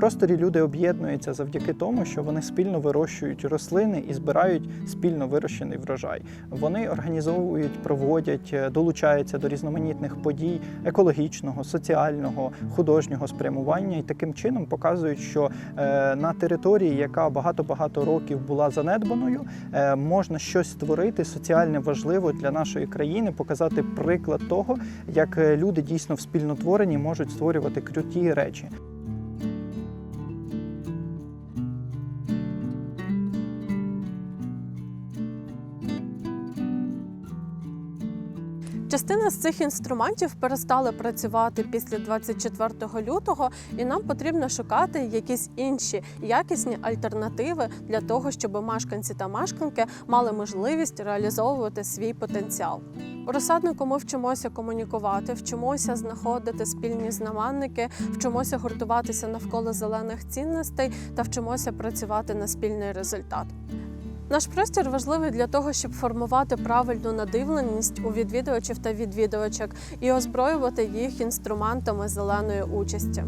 просторі люди об'єднуються завдяки тому, що вони спільно вирощують рослини і збирають спільно вирощений врожай. Вони організовують, проводять, е, долучаються до різноманітних подій екологічного, соціального, художнього спрямування і таким чином показують, що е, на території, яка багато-багато років була занедбаною, е, можна щось створити соціально важливо для нашої країни, показати приклад того, як люди дійсно в спільнотворенні можуть створювати круті речі. Частина з цих інструментів перестали працювати після 24 лютого, і нам потрібно шукати якісь інші якісні альтернативи для того, щоб мешканці та мешканки мали можливість реалізовувати свій потенціал. У розсаднику ми вчимося комунікувати, вчимося знаходити спільні знаменники, вчимося гуртуватися навколо зелених цінностей та вчимося працювати на спільний результат. Наш простір важливий для того, щоб формувати правильну надивленість у відвідувачів та відвідувачок і озброювати їх інструментами зеленої участі.